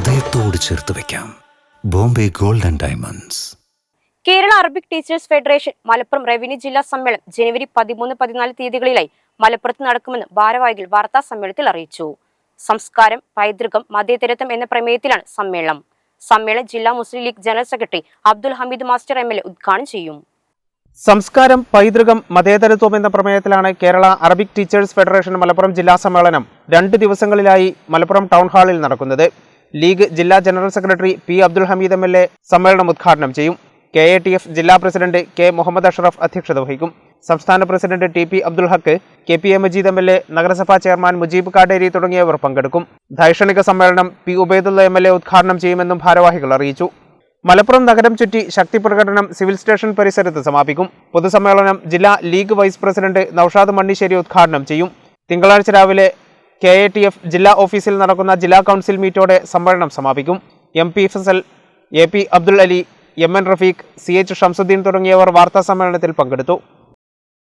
ഹൃദയത്തോട് ചേർത്ത് വെക്കാം. Bombay gold and diamonds. Kerala Arabic teachers federation Malappuram revenue ജില്ലാ സമ്മേളനം ജനുവരി പതിമൂന്ന് പതിനാല് തീയതികളിലായി മലപ്പുറത്ത് നടക്കുമെന്ന് ഭാരവാഹികൾ വാർത്താ സമ്മേളനത്തിൽ അറിയിച്ചു. സംസ്കാരം പൈതൃകം മതേതരത്വം എന്ന പ്രമേയത്തിലാണ് സമ്മേളനം. സമ്മേളനം ജില്ലാ Muslim League general secretary Abdul Hameed master M L A ഉദ്ഘാടനം ചെയ്യും. സംസ്കാരം പൈതൃകം മതേതരത്വം എന്ന പ്രമേയത്തിലാണ് Kerala Arabic teachers federation Malappuram ജില്ലാ സമ്മേളനം രണ്ട് ദിവസങ്ങളിലായി മലപ്പുറം ടൗൺ ഹാളിൽ നടക്കുന്നത്. ലീഗ് ജില്ലാ general secretary P Abdul Hameed M L സമ്മേളനം ഉദ്ഘാടനം ചെയ്യും. കെ എ ടി എഫ് ജില്ലാ പ്രസിഡന്റ് കെ മുഹമ്മദ് അഷറഫ് അധ്യക്ഷത വഹിക്കും. സംസ്ഥാന president T P Abdul Haq K P A Majeed M L A നഗരസഭാ ചെയർമാൻ മുജീബ് കാടേരി തുടങ്ങിയവർ പങ്കെടുക്കും. ദൈക്ഷണിക സമ്മേളനം P Ubaidulla M L A ഉദ്ഘാടനം ചെയ്യുമെന്നും ഭാരവാഹികൾ അറിയിച്ചു. മലപ്പുറം നഗരം ചുറ്റി ശക്തി പ്രകടനം സിവിൽ സ്റ്റേഷൻ പരിസരത്ത് സമാപിക്കും. പൊതുസമ്മേളനം ജില്ലാ ലീഗ് വൈസ് പ്രസിഡന്റ് നൌഷാദ് മണ്ണിശ്ശേരി ഉദ്ഘാടനം ചെയ്യും. തിങ്കളാഴ്ച രാവിലെ കെ എ ടി എഫ് ജില്ലാ ഓഫീസിൽ നടക്കുന്ന ജില്ലാ കൗൺസിൽ മീറ്റോടെ സമ്മേളനം സമാപിക്കും. M P Fazal A P Abdul Ali M N Rafeeq C H Shamsuddin തുടങ്ങിയവർ വാർത്താ സമ്മേളനത്തിൽ പങ്കെടുത്തു.